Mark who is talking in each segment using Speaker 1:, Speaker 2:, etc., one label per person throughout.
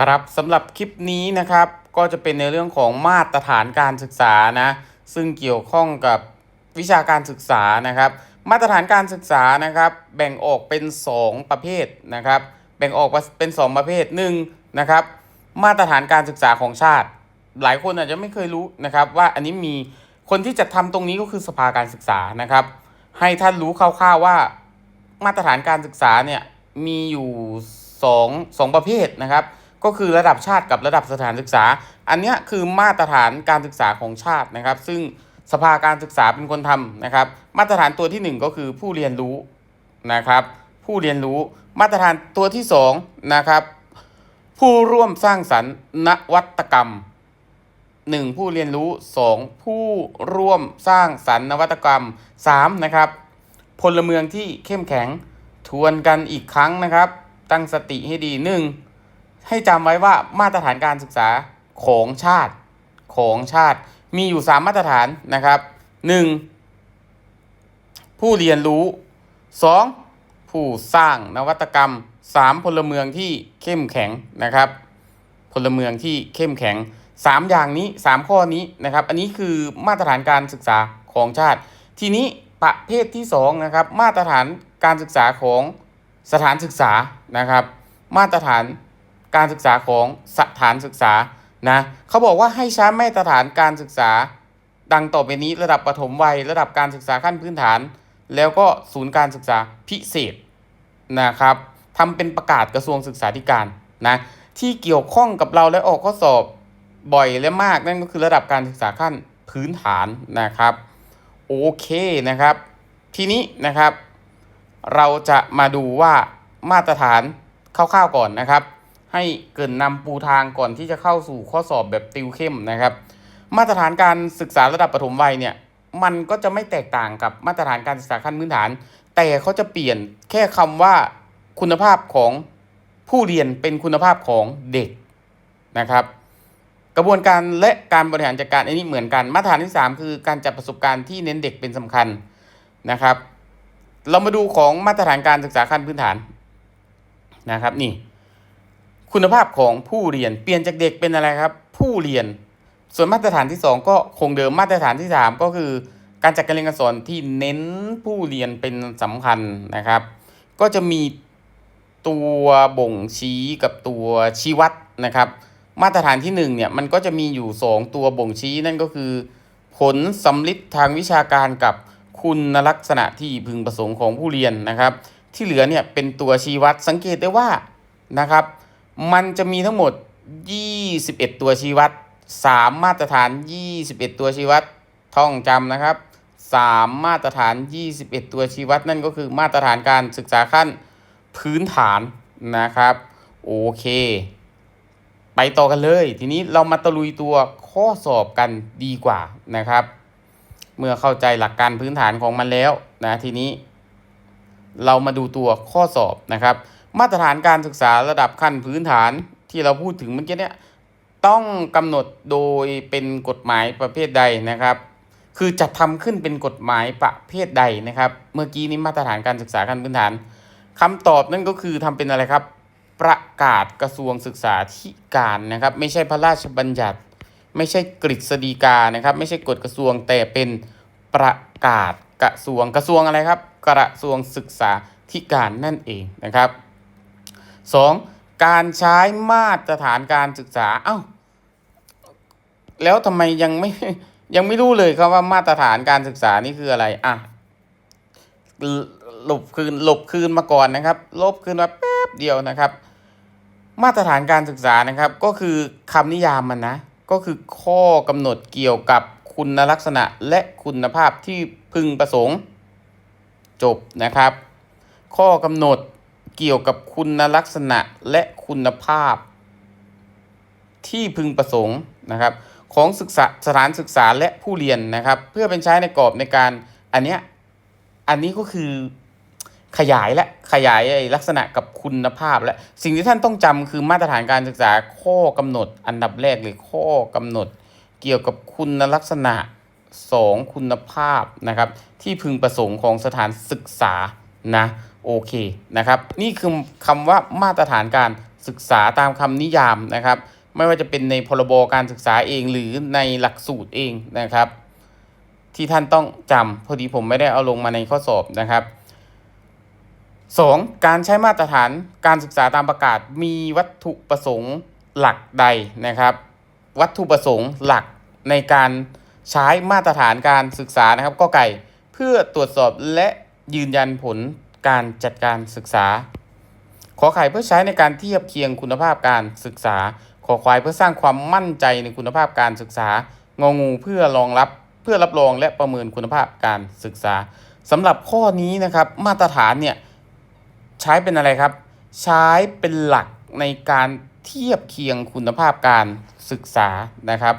Speaker 1: ครับสำหรับคลิปนี้นะครับก็จะเป็นในเรื่องของมาตรฐานการศึกษานะซึ่งเกี่ยวข้องกับวิชาการศึกษานะครับ มาตรฐานการศึกษานะครับ แบ่งออกเป็น 2 ประเภทนะครับ แบ่งออกเป็น 2 ประเภทหนึ่งนะครับมาตรฐานการศึกษาของชาติ หลายคนอาจจะไม่เคยรู้นะครับ ว่าอันนี้มีคนที่จะทำตรงนี้ก็คือสภาการศึกษานะครับ ให้ท่านรู้คร่าวๆว่ามาตรฐานการศึกษาเนี่ยมีอยู่2 2ประเภทนะครับ ก็คือระดับชาติกับระดับสถานศึกษา อันนี้คือมาตรฐานการศึกษาของชาตินะครับ ซึ่งสภาการศึกษาเป็นคนทำนะครับ มาตรฐานตัวทีหนึ่1 ก็คือผู้เรียนรู้นะครับ ผู้เรียนรู้มาตรฐานตัวที่2นะครับผู้ร่วมสร้างสรรค์นวัตกรรม 1. ผู้เรียนรู้ 2. ผู้ร่วมสร้างสรรค์นวัตกรรม 3. นะครับพลเมืองที่เข้มแข็งทวนกันอีกครั้งนะครับ ตั้งสติให้ดี 1. ให้จำไว้ว่ามาตรฐานการศึกษาของชาติของชาติมีอยู่ 3 มาตรฐานนะครับ 1. ผู้เรียนรู้ 2. ผู้สร้างนวัตกรรม 3. พลเมืองที่เข้มแข็งนะครับ พลเมืองที่เข้มแข็ง 3 อย่างนี้ 3 ข้อนี้นะครับ อันนี้คือมาตรฐานการศึกษาของชาติ ทีนี้ประเภทที่2นะครับมาตรฐานการศึกษาของสถานศึกษานะครับ มาตรฐาน การศึกษาของสถานศึกษานะเขาบอกว่าให้ใช้มาตรฐานการศึกษา ดังต่อไปนี้ระดับประถมวัย ระดับการศึกษาขั้นพื้นฐาน แล้วก็ศูนย์การศึกษาพิเศษนะครับทำเป็นประกาศกระทรวงศึกษาธิการนะที่เกี่ยวข้องกับเราและออกข้อสอบบ่อยและมากนั่นก็คือระดับการศึกษาขั้นพื้นฐานนะครับโอเคนะครับ ทีนี้นะครับ เราจะมาดูว่ามาตรฐานคร่าวๆก่อนนะครับ ให้เกินนำปูทางก่อนที่จะเข้าสู่ข้อสอบแบบติวเข้มนะครับ มาตรฐานการศึกษาระดับประถมวัยเนี่ยมันก็จะไม่แตกต่างกับมาตรฐานการศึกษาขั้นพื้นฐาน แต่เขาจะเปลี่ยนแค่คำว่าคุณภาพของผู้เรียนเป็นคุณภาพของเด็กนะครับ กระบวนการและการบริหารจัดการอันนี้เหมือนกัน มาตรฐานที่ 3 คือการจัดประสบการณ์ที่เน้นเด็กเป็นสำคัญนะครับ เรามาดูของมาตรฐานการศึกษาขั้นพื้นฐานนะครับนี่ คุณภาพของผู้เรียนเปลี่ยนจากเด็กเป็นอะไรครับ ผู้เรียน ส่วนมาตรฐานที่ 2 ก็คงเดิมมาตรฐานที่ 3 ก็คือ การจัดการเรียนการสอนที่เน้นผู้เรียนเป็นสำคัญนะครับ ก็จะมีตัวบ่งชี้กับตัวชี้วัดนะครับ มาตรฐานที่1เนี่ยมันก็จะมีอยู่ 2 ตัวบ่งชี้นั่นก็คือ ผลสำลิดทางวิชาการกับคุณลักษณะที่พึงประสงค์ของผู้เรียนนะครับ ที่เหลือเนี่ยเป็นตัวชี้วัดสังเกตได้ว่านะครับ มันจะมีทั้งหมด 21 ตัวชี้วัด 3 มาตรฐาน 21 ตัวชี้วัดท่องจำนะครับ 3 มาตรฐาน 21 ตัวชี้วัดนั่นก็คือมาตรฐานการศึกษาขั้นพื้นฐานนะครับ โอเค ไปต่อกันเลย ทีนี้เรามาตะลุยตัวข้อสอบกันดีกว่านะครับ เมื่อเข้าใจหลักการพื้นฐานของมันแล้วนะทีนี้ เรามาดูตัวข้อสอบนะครับ มาตรฐานการศึกษาระดับขั้นพื้นฐานที่เราพูดถึงเมื่อกี้เนี่ยต้องกำหนดโดยเป็นกฎหมายประเภทใดนะครับ คือจัดทำขึ้นเป็นกฎหมายประเภทใดนะครับ เมื่อกี้นี้มาตรฐานการศึกษาขั้นพื้นฐานคำตอบนั่นก็คือทำเป็นอะไรครับ ประกาศกระทรวงศึกษาธิการนะครับ ไม่ใช่พระราชบัญญัติ ไม่ใช่กฤษฎีกานะครับ ไม่ใช่กฎกระทรวงแต่เป็นประกาศกระทรวงกระทรวงอะไรครับ กระทรวงศึกษาธิการนั่นเองนะครับ 2. การใช้มาตรฐานการศึกษาเอ้าแล้วทำไมยังไม่ยังไม่รู้เลยครับว่ามาตรฐานการศึกษานี่คืออะไรอะหลบคืนหลบคืนมาก่อนนะครับ ลบคืนมาแป๊บเดียวนะครับ มาตรฐานการศึกษานะครับ ก็คือคำนิยามมันนะ ก็คือข้อกำหนดเกี่ยวกับคุณลักษณะและคุณภาพที่พึงประสงค์ จบนะครับ ข้อกำหนด เกี่ยวกับคุณลักษณะและคุณภาพ ที่พึงประสงค์นะครับ ของศึกษาสถานศึกษาและผู้เรียนนะครับ เพื่อเป็นใช้ในกรอบในการอันเนี้ยอันนี้ก็คือขยายและขยายลักษณะกับคุณภาพและสิ่งที่ท่านต้องจำคือมาตรฐานการศึกษาข้อกำหนด อันดับแรกเลยข้อกำหนด เกี่ยวกับคุณลักษณะ 2 คุณภาพนะครับ ที่พึงประสงค์ของสถานศึกษานะ โอเคนะครับ นี่คือคำว่ามาตรฐานการศึกษาตามคำนิยามนะครับ ไม่ว่าจะเป็นในพรบการศึกษาเองหรือในหลักสูตรเองนะครับ ที่ท่านต้องจำพอดีผมไม่ได้เอาลงมาในข้อสอบนะครับ 2. การใช้มาตรฐานการศึกษาตามประกาศมีวัตถุประสงค์หลักใดนะครับ วัตถุประสงค์หลักในการใช้มาตรฐานการศึกษานะครับก็ไก่ เพื่อตรวจสอบและยืนยันผล การจัดการศึกษา ขอไข่เพื่อใช้ในการเทียบเคียงคุณภาพการศึกษา ขอควายเพื่อสร้างความมั่นใจในคุณภาพการศึกษางองูเพื่อรองรับเพื่อรับรองและประเมินคุณภาพการศึกษาสำหรับข้อนี้นะครับมาตรฐานเนี่ยใช้เป็นอะไรครับ ใช้เป็นหลักในการเทียบเคียงคุณภาพการศึกษานะครับ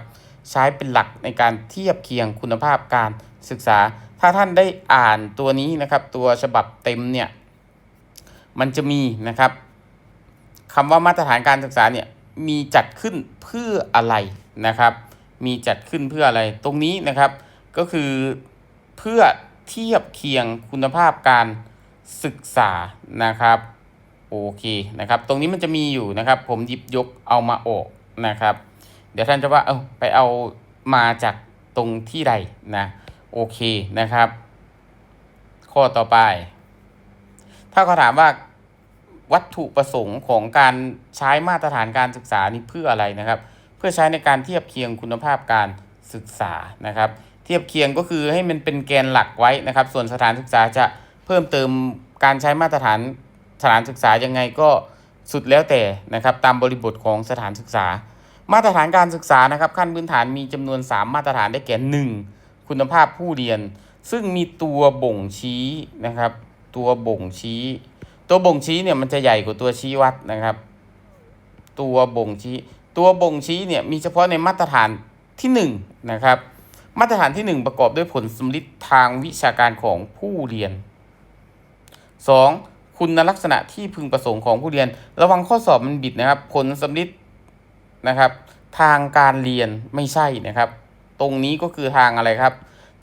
Speaker 1: ใช้เป็นหลักในการเทียบเคียงคุณภาพการศึกษา ถ้าท่านได้อ่านตัวนี้นะครับ ตัวฉบับเต็มเนี่ย มันจะมีนะครับคำว่ามาตรฐานการศึกษาเนี่ยมีจัดขึ้นเพื่ออะไรนะครับ มีจัดขึ้นเพื่ออะไร ตรงนี้นะครับ ก็คือเพื่อเทียบเคียงคุณภาพการศึกษานะครับโอเคนะครับ ตรงนี้มันจะมีอยู่นะครับ ผมหยิบยกเอามาออกนะครับ เดี๋ยวท่านจะว่าเออไปเอามาจากตรงที่ใดนะ โอเคนะครับ ข้อต่อไป ถ้าเขาถามว่าวัตถุประสงค์ของการใช้มาตรฐานการศึกษานี่เพื่ออะไรนะครับ เพื่อใช้ในการเทียบเคียงคุณภาพการศึกษานะครับ เทียบเคียงก็คือให้มันเป็นแกนหลักไว้นะครับ ส่วนสถานศึกษาจะเพิ่มเติมการใช้มาตรฐานสถานศึกษายังไงก็สุดแล้วแต่นะครับตามบริบทของสถานศึกษา มาตรฐานการศึกษานะครับ ขั้นพื้นฐานมีจำนวน 3 มาตรฐานได้แก่ 1. คุณภาพผู้เรียน ซึ่งมีตัวบ่งชี้นะครับ ตัวบ่งชี้ ตัวบ่งชี้เนี่ยมันจะใหญ่กว่าตัวชี้วัดนะครับ ตัวบ่งชี้ ตัวบ่งชี้เนี่ยมีเฉพาะในมาตรฐานที่1นะครับ มาตรฐานที่ 1 ประกอบด้วยผลสำลิดทางวิชาการของผู้เรียน 2. คุณลักษณะที่พึงประสงค์ของผู้เรียน ระวังข้อสอบมันบิดนะครับ ผลสำลิดนะครับ ทางการเรียนไม่ใช่นะครับ ตรงนี้ก็คือทางอะไรครับ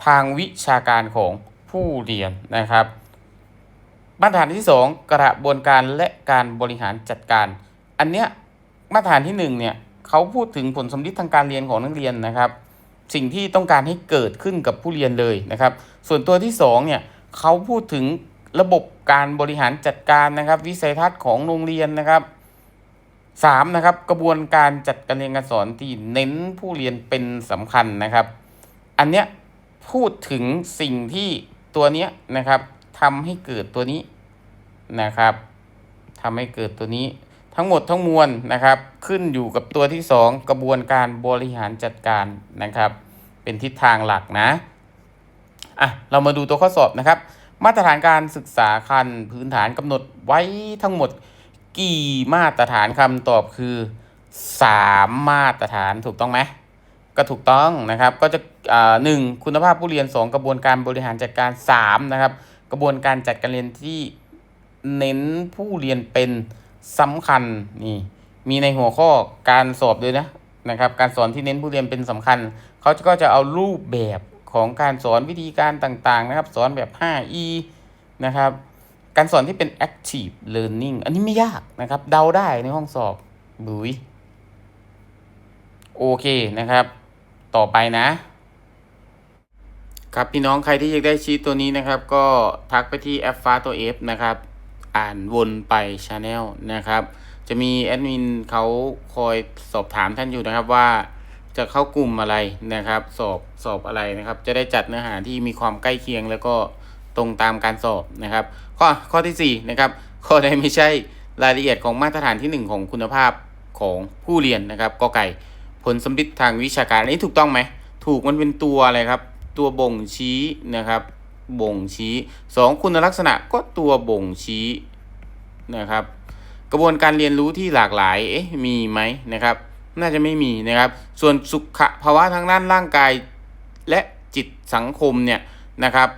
Speaker 1: ทางวิชาการของผู้เรียนนะครับมาตรฐานที่ 2 กระบวนการและการบริหารจัดการ อันเนี้ยมาตรฐานที่1เนี่ยเขาพูดถึงผลสำลิดทางการเรียนของนักเรียนนะครับ สิ่งที่ต้องการให้เกิดขึ้นกับผู้เรียนเลยนะครับ ส่วนตัวที่2เนี่ยเขาพูดถึงระบบการบริหารจัดการนะครับ วิสัยทัศน์ของโรงเรียนนะครับ สามนะครับกระบวนการจัดการเรียนการสอนที่เน้นผู้เรียนเป็นสำคัญนะครับ อันเนี้ยพูดถึงสิ่งที่ตัวเนี้ยนะครับทำให้เกิดตัวนี้นะครับทำให้เกิดตัวนี้ทั้งหมดทั้งมวลนะครับ ขึ้นอยู่กับตัวที่ 2 กระบวนการบริหารจัดการนะครับ เป็นทิศทางหลักนะอะเรามาดูตัวข้อสอบนะครับ มาตรฐานการศึกษาคันพื้นฐานกำหนดไว้ทั้งหมด กี่มาตรฐานคำตอบคือ3มาตรฐานถูกต้องไหมก็ถูกต้องนะครับก็จะอ่าหนึ่งคุณภาพผู้เรียน 2 กระบวนการบริหารจัดการ3นะครับกระบวนการจัดการเรียนที่เน้นผู้เรียนเป็นสำคัญนี่มีในหัวข้อการสอบด้วยนะนะครับการสอนที่เน้นผู้เรียนเป็นสำคัญเขาก็จะเอารูปแบบของการสอนวิธีการต่างๆนะครับ สอนแบบ 5E นะครับ การสอนที่เป็น active learning อันนี้ไม่ยากนะครับ เดาได้ในห้องสอบบุยโอเคนะครับ ต่อไปนะ ครับพี่น้องใครที่อยากได้ชีตตัวนี้นะครับ ก็ทักไปที่แอปฟ้าตัว F นะครับ อ่านวนไปชาแนลนะครับ จะมีแอดมินเขาคอยสอบถามท่านอยู่นะครับว่าจะเข้ากลุ่มอะไรนะครับ สอบสอบอะไรนะครับ จะได้จัดเนื้อหาที่มีความใกล้เคียงแล้วก็ ตรงตามการสอบนะครับ ข้อข้อที่4นะครับข้อใดไม่ใช่รายละเอียดของมาตรฐานที่ 1 ของคุณภาพของผู้เรียนนะครับกอไก่ผลสำลิดทางวิชาการอันนี้ถูกต้องไหมถูกมันเป็นตัวอะไรครับ ตัวบ่งชี้นะครับ บ่งชี้ 2 คุณลักษณะก็ตัวบ่งชี้นะครับ กระบวนการเรียนรู้ที่หลากหลายเอ๊ะมีไหมนะครับ น่าจะไม่มีนะครับ ส่วนสุขภาวะทางด้านร่างกายและจิตสังคมเนี่ยนะครับ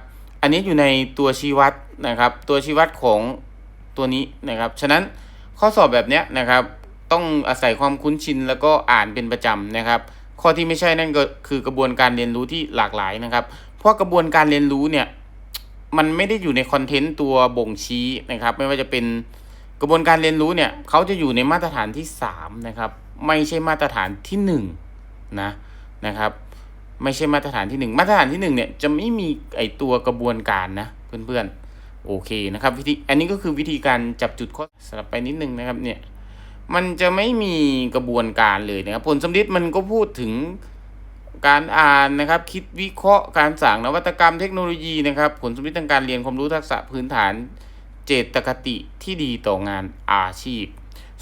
Speaker 1: อันนี้อยู่ในตัวชี้วัดนะครับ ตัวชี้วัดของตัวนี้นะครับ ฉะนั้นข้อสอบแบบเนี้ยนะครับ ต้องอาศัยความคุ้นชินแล้วก็อ่านเป็นประจำนะครับ ข้อที่ไม่ใช่นั่นก็คือกระบวนการเรียนรู้ที่หลากหลายนะครับ เพราะกระบวนการเรียนรู้เนี่ยมันไม่ได้อยู่ในคอนเทนต์ตัวบ่งชี้นะครับ ไม่ว่าจะเป็นกระบวนการเรียนรู้เนี่ยเขาจะอยู่ในมาตรฐานที่สามนะครับ ไม่ใช่มาตรฐานที่หนึ่งนะนะครับ ไม่ใช่มาตรฐานที่หนึ่งมาตรฐานที่หนึ่งเนี่ยจะไม่มีไอตัวกระบวนการนะเพื่อนๆ โอเคนะครับวิธีอันนี้ก็คือวิธีการจับจุดข้อสลับไปนิดนึงนะครับเนี่ยมันจะไม่มีกระบวนการเลยนะครับผลสำลิดมันก็พูดถึงการอ่านนะครับ คิดวิเคราะห์การสั่งนวัตกรรมเทคโนโลยีนะครับ ผลสำลิดทางการเรียนความรู้ทักษะพื้นฐานเจตคติที่ดีต่องานอาชีพ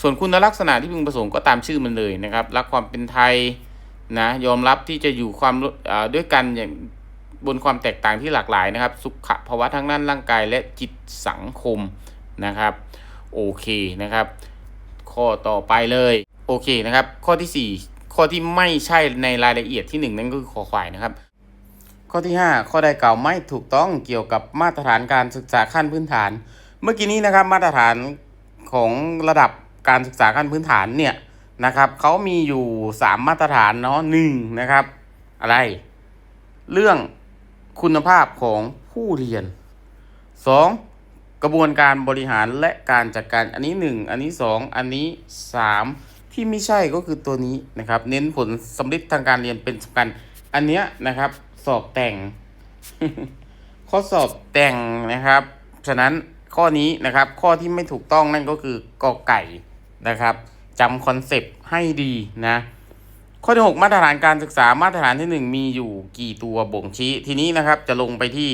Speaker 1: ส่วนคุณลักษณะที่พึงประสงค์ก็ตามชื่อมันเลยนะครับ รักความเป็นไทย นะยอมรับที่จะอยู่ความด้วยกันอย่างบนความแตกต่างที่หลากหลายนะครับ สุขภาวะทั้งด้านร่างกายและจิตสังคมนะครับ โอเคนะครับ ข้อต่อไปเลยโอเคนะครับ ข้อที่ 4 ข้อที่ไม่ใช่ในรายละเอียดที่ 1 นั่นก็คือขอควายนะครับ ข้อที่ 5 ข้อใดกล่าวไม่ถูกต้องเกี่ยวกับมาตรฐานการศึกษาขั้นพื้นฐาน เมื่อกี้นี้นะครับมาตรฐานของระดับการศึกษาขั้นพื้นฐานเนี่ย นะครับเขามีอยู่3มาตรฐานเนาะหนึ่งนะครับ อะไร เรื่องคุณภาพของผู้เรียน 2. กระบวนการบริหารและการจัดการอันนี้1อันนี้2อันนี้3ที่ไม่ใช่ก็คือตัวนี้นะครับ เน้นผลสำเร็จทางการเรียนเป็นสำคัญ อันเนี้ยนะครับ สอบแต่ง ข้อสอบแต่งนะครับ ฉะนั้นข้อนี้นะครับ ข้อที่ไม่ถูกต้องนั่นก็คือกอไก่นะครับ จำคอนเซปต์ให้ดีนะ ข้อที่ 6 มาตรฐานการศึกษามาตรฐานที่ 1 มีอยู่กี่ตัวบ่งชี้ ทีนี้นะครับจะลงไปที่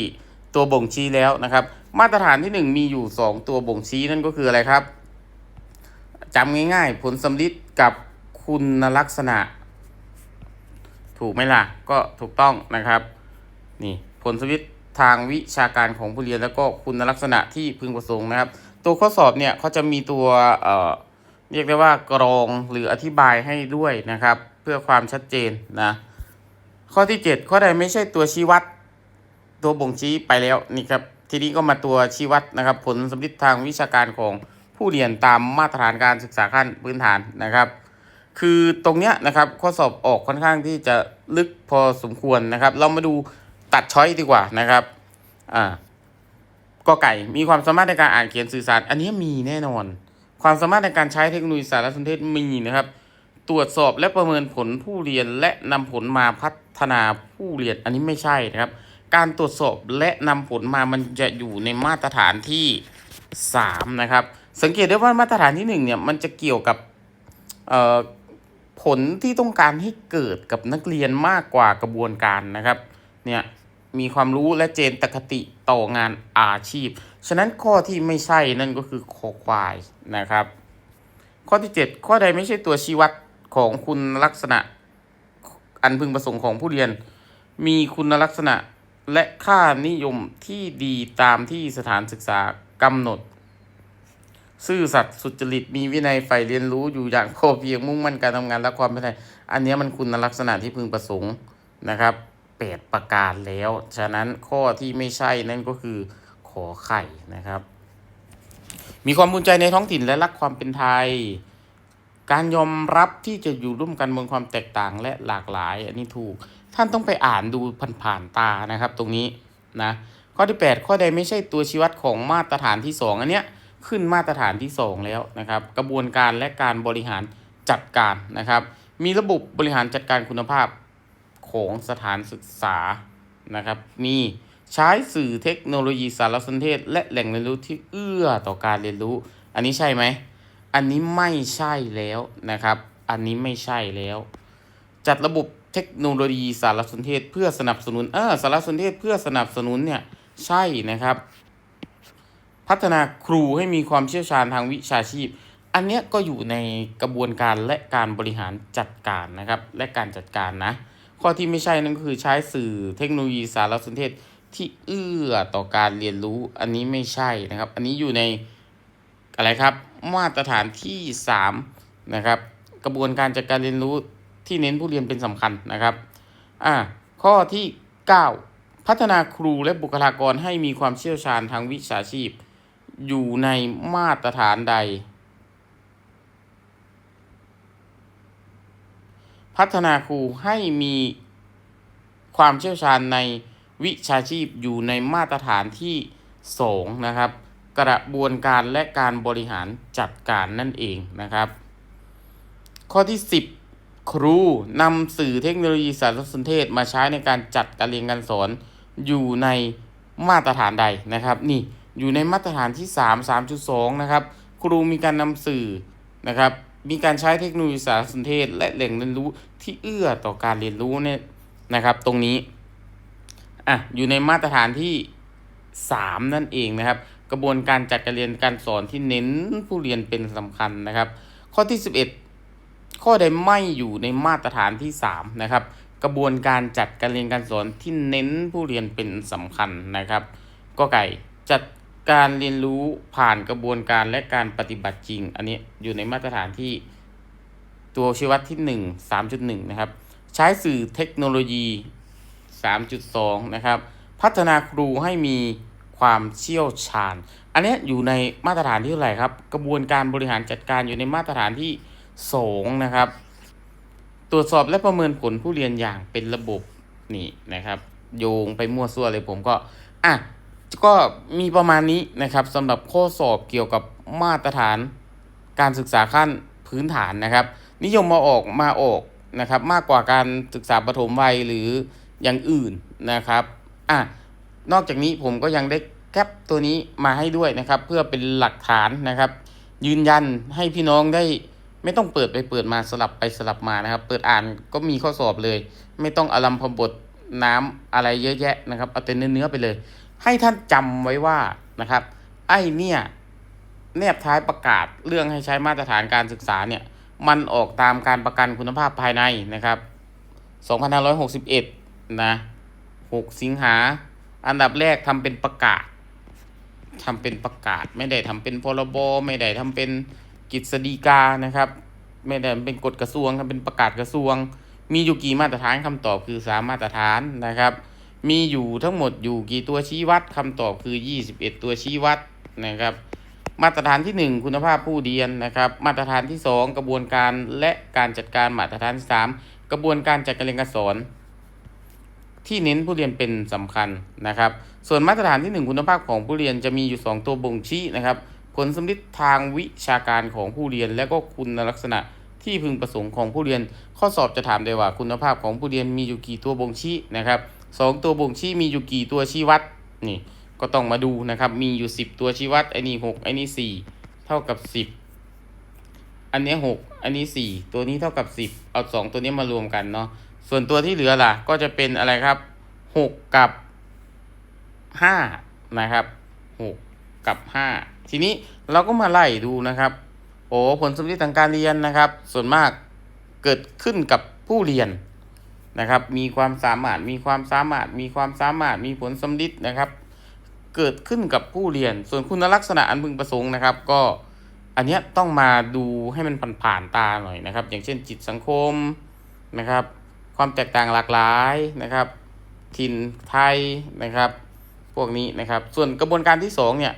Speaker 1: ตัวบ่งชี้แล้วนะครับ มาตรฐานที่ 1 มีอยู่ 2 ตัวบ่งชี้นั่นก็คืออะไรครับจำง่ายๆ ผลสำลิดกับคุณลักษณะ ถูกไหมล่ะ ก็ถูกต้องนะครับ นี่ผลสวิตทางวิชาการของผู้เรียนแล้วก็คุณลักษณะที่พึงประสงค์นะครับ ตัวข้อสอบเนี่ยเขาจะมีตัวเอ่อ เรียกได้ว่ากรองหรืออธิบายให้ด้วยนะครับ เพื่อความชัดเจนนะข้อที่ 7 ข้อใดไม่ใช่ตัวชี้วัด ตัวบ่งชี้ไปแล้วนี่ครับทีนี้ก็มาตัวชี้วัดนะครับ ผลสำลิดทางวิชาการของผู้เรียนตามมาตรฐานการศึกษาขั้นพื้นฐานนะครับ คือตรงเนี้ยนะครับข้อสอบออกค่อนข้างที่จะลึกพอสมควรนะครับ เรามาดูตัดช้อยดีกว่านะครับอ่ากอไก่มีความสามารถในการอ่านเขียนสื่อสาร อันนี้มีแน่นอน ความสามารถในการใช้เทคโนโลยีสารสนเทศมีนะครับ ตรวจสอบและประเมินผลผู้เรียนและนำผลมาพัฒนาผู้เรียนอันนี้ไม่ใช่นะครับ การตรวจสอบและนำผลมามันจะอยู่ในมาตรฐานที่สามนะครับ สังเกตได้ว่ามาตรฐานที่หนึ่งเนี่ยมันจะเกี่ยวกับผลที่ต้องการให้เกิดกับนักเรียนมากกว่ากระบวนการนะครับเนี่ยมีความรู้และเจนตคติต่องานอาชีพ ฉะนั้นข้อที่ไม่ใช่นั่นก็คือคอควายนะครับ ข้อที่ 7 ข้อใดไม่ใช่ตัวชี้วัดของคุณลักษณะอันพึงประสงค์ของผู้เรียน มีคุณลักษณะและค่านิยมที่ดีตามที่สถานศึกษากำหนด ซื่อสัตย์สุจริตมีวินัยใฝ่เรียนรู้อยู่อย่างพอเพียงมุ่งมั่นการทำงานและความเป็นไทยอันนี้มันคุณลักษณะที่พึงประสงค์นะครับแปดประการแล้ว ฉะนั้นข้อที่ไม่ใช่นั่นก็คือ ขอไข่นะครับ มีความภูมิใจในท้องถิ่นและรักความเป็นไทย การยอมรับที่จะอยู่ร่วมกันบนความแตกต่างและหลากหลาย อันนี้ถูก ท่านต้องไปอ่านดูผ่านๆตานะครับ ตรงนี้นะข้อที่ 8 ข้อใดไม่ใช่ตัวชี้วัดของมาตรฐานที่ 2 อันเนี้ยขึ้นมาตรฐานที่ 2 แล้วนะครับ กระบวนการและการบริหารจัดการนะครับ มีระบบบริหารจัดการคุณภาพของสถานศึกษานะครับ มี ใช้สื่อเทคโนโลยีสารสนเทศ และแหล่งเรียนรู้ที่เอื้อต่อการเรียนรู้ อันนี้ใช่ไหม อันนี้ไม่ใช่แล้วนะครับ อันนี้ไม่ใช่แล้ว จัดระบบเทคโนโลยีสารสนเทศ เพื่อสนับสนุนเออสารสนเทศเพื่อสนับสนุนเนี่ยใช่นะครับ พัฒนาครูให้มีความเชี่ยวชาญทางวิชาชีพ อันเนี้ยก็อยู่ในกระบวนการและการบริหารจัดการนะครับ และการจัดการนะ ข้อที่ไม่ใช่นั่นก็คือใช้สื่อเทคโนโลยีสารสนเทศ ที่เอื้อต่อการเรียนรู้อันนี้ไม่ใช่นะครับ อันนี้อยู่ในอะไรครับมาตรฐานที่3นะครับกระบวนการจัดการเรียนรู้ที่เน้นผู้เรียนเป็นสำคัญนะครับอ่าข้อที่ 9 พัฒนาครูและบุคลากรให้มีความเชี่ยวชาญทางวิชาชีพ อยู่ในมาตรฐานใด พัฒนาครูให้มีความเชี่ยวชาญใน วิชาชีพอยู่ในมาตรฐานที่ 2 นะครับ กระบวนการและการบริหารจัดการนั่นเองนะครับ ข้อที่ 10 ครูนำสื่อเทคโนโลยีสารสนเทศมาใช้ในการจัดการเรียนการสอนอยู่ในมาตรฐานใดนะครับ นี่อยู่ในมาตรฐานที่ 3 3.2 นะครับ ครูมีการนำสื่อนะครับมีการใช้เทคโนโลยีสารสนเทศ และแหล่งเรียนรู้ที่เอื้อต่อการเรียนรู้เนี่ยนะครับ ตรงนี้ อะอยู่ในมาตรฐานที่ 3 นั่นเองนะครับ กระบวนการจัดการเรียนการสอนที่เน้นผู้เรียนเป็นสำคัญนะครับ ข้อที่ 11 ข้อใดไม่อยู่ในมาตรฐานที่ 3 นะครับ กระบวนการจัดการเรียนการสอนที่เน้นผู้เรียนเป็นสำคัญนะครับก็ไก่จัดการเรียนรู้ผ่านกระบวนการและการปฏิบัติจริง อันนี้อยู่ในมาตรฐานที่ตัวชี้วัดที่ 1 3.1 นะครับ ใช้สื่อเทคโนโลยี 3.2 นะครับ พัฒนาครูให้มีความเชี่ยวชาญ อันนี้อยู่ในมาตรฐานที่เท่าไหร่ครับ กระบวนการบริหารจัดการอยู่ในมาตรฐานที่สองนะครับ ตรวจสอบและประเมินผลผู้เรียนอย่างเป็นระบบนี่นะครับ โยงไปมั่วซั่วเลยผมก็ อะ ก็มีประมาณนี้นะครับสำหรับข้อสอบเกี่ยวกับมาตรฐานการศึกษาขั้นพื้นฐานนะครับ นิยมมาออกมาออกนะครับ มากกว่าการศึกษาปฐมวัยหรือ อย่างอื่นนะครับอะนอกจากนี้ผมก็ยังได้แคปตัวนี้มาให้ด้วยนะครับ เพื่อเป็นหลักฐานนะครับ ยืนยันให้พี่น้องได้ไม่ต้องเปิดไปเปิดมาสลับไปสลับมานะครับ เปิดอ่านก็มีข้อสอบเลย ไม่ต้องอลัมพบทน้ำอะไรเยอะแยะนะครับเอาแต่เนื้อๆไปเลย ให้ท่านจำไว้ว่านะครับ ไอ้เนี่ยแนบท้ายประกาศเรื่องให้ใช้มาตรฐานการศึกษาเนี่ย มันออกตามการประกันคุณภาพภายในนะครับ 2561 นะ6สิงหา อันดับแรกทำเป็นประกาศทำเป็นประกาศ ไม่ได้ทำเป็นพรบไม่ได้ทำเป็นกิจสฎีกานะครับ ไม่ได้เป็นกฎกระทรวงทำเป็นประกาศกระทรวง มีอยู่กี่มาตรฐานคำตอบคือ3มมาตรฐานนะครับ มีอยู่ทั้งหมดอยู่กี่ตัวชี้วัดคำตอบคือ21ตัวชี้วัดนะครับมาตรฐานที่ 1 คุณภาพผู้เรียนนะครับ มาตรฐานที่ 2 กระบวนการและการจัดการมาตรฐานที่3กระบวนการจัดการเรียนการสอน ที่เน้นผู้เรียนเป็นสำคัญนะครับ ส่วนมาตรฐานที่ 1 คุณภาพของผู้เรียนจะมีอยู่ 2 ตัวบ่งชี้นะครับ ผลสำลิดทางวิชาการของผู้เรียน และก็คุณลักษณะที่พึงประสงค์ของผู้เรียน ข้อสอบจะถามได้ว่าคุณภาพของผู้เรียนมีอยู่กี่ตัวบ่งชี้นะครับสองตัวบ่งชี้มีอยู่กี่ตัวชี้วัดนี่ก็ต้องมาดูนะครับ มีอยู่ 10 ตัวชี้วัดไอ้นี่6ไอ้นี่4เท่ากับ 10 อันนี้ 6 อันนี้ 4 ตัวนี้เท่ากับ 10 เอา 2 ตัวนี้มารวมกันเนาะ ส่วนตัวที่เหลือล่ะ ก็จะเป็นอะไรครับ6กับ5นะครับ6กับ5ทีนี้เราก็มาไล่ดูนะครับ โอ้ผลสำลิดทางการเรียนนะครับ ส่วนมากเกิดขึ้นกับผู้เรียนนะครับ มีความสามารถมีความสามารถมีความสามารถมีผลสำลิดนะครับ เกิดขึ้นกับผู้เรียน ส่วนคุณลักษณะอันพึงประสงค์นะครับ ก็อันนี้ต้องมาดูให้มันผ่านๆตาหน่อยนะครับ อย่างเช่นจิตสังคมนะครับ ความแตกต่างหลากหลายนะครับ ถิ่นไทยนะครับ พวกนี้นะครับ ส่วนกระบวนการที่สองเนี่ย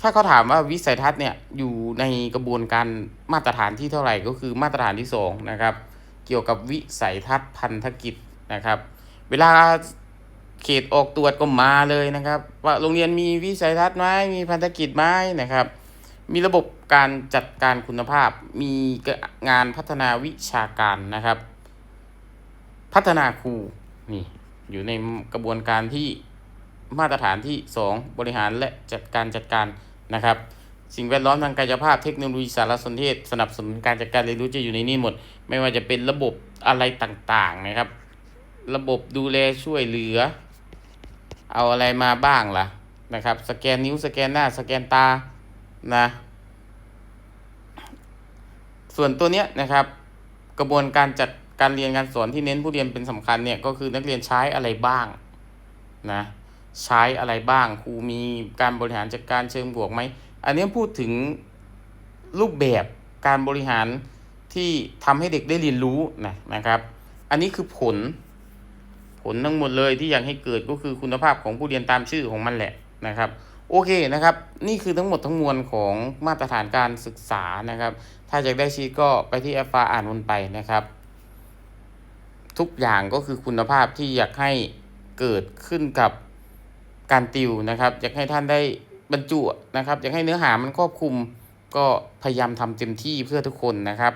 Speaker 1: ถ้าเขาถามว่าวิสัยทัศน์เนี่ยอยู่ในกระบวนการมาตรฐานที่เท่าไหร่ก็คือมาตรฐานที่สองนะครับ เกี่ยวกับวิสัยทัศน์พันธกิจนะครับ เวลาเขตออกตรวจก็มาเลยนะครับ ว่าโรงเรียนมีวิสัยทัศน์ไหมมีพันธกิจไหมนะครับ มีระบบการจัดการคุณภาพ มีงานพัฒนาวิชาการนะครับ พัฒนาครูนี่อยู่ในกระบวนการที่มาตรฐานที่ 2 บริหารและจัดการจัดการนะครับ สิ่งแวดล้อมทางกายภาพเทคโนโลยีสารสนเทศ สนับสนุนการจัดการเรียนรู้จะอยู่ในนี้หมด ไม่ว่าจะเป็นระบบอะไรต่างๆนะครับ ระบบดูแลช่วยเหลือ เอาอะไรมาบ้างล่ะนะครับ สแกนนิ้วสแกนหน้าสแกนตานะส่วนตัวเนี้ยนะครับ กระบวนการจัด การเรียนการสอนที่เน้นผู้เรียนเป็นสำคัญเนี่ยก็คือนักเรียนใช้อะไรบ้างนะใช้อะไรบ้างครูมีการบริหารจัดการเชิงบวกไหมอันนี้พูดถึงรูปแบบการบริหารที่ทำให้เด็กได้เรียนรู้นะนะครับ อันนี้คือผลผลทั้งหมดเลยที่อยากให้เกิดก็คือคุณภาพของผู้เรียนตามชื่อของมันแหละนะครับโอเคนะครับ นี่คือทั้งหมดทั้งมวลของมาตรฐานการศึกษานะครับ ถ้าอยากได้ชีทก็ไปที่แอฟฟาอ่านวนไปนะครับ ทุกอย่างก็คือคุณภาพที่อยากให้เกิดขึ้นกับการติวนะครับ อยากให้ท่านได้บรรจุนะครับ อยากให้เนื้อหามันครอบคลุมก็พยายามทำเต็มที่เพื่อทุกคนนะครับ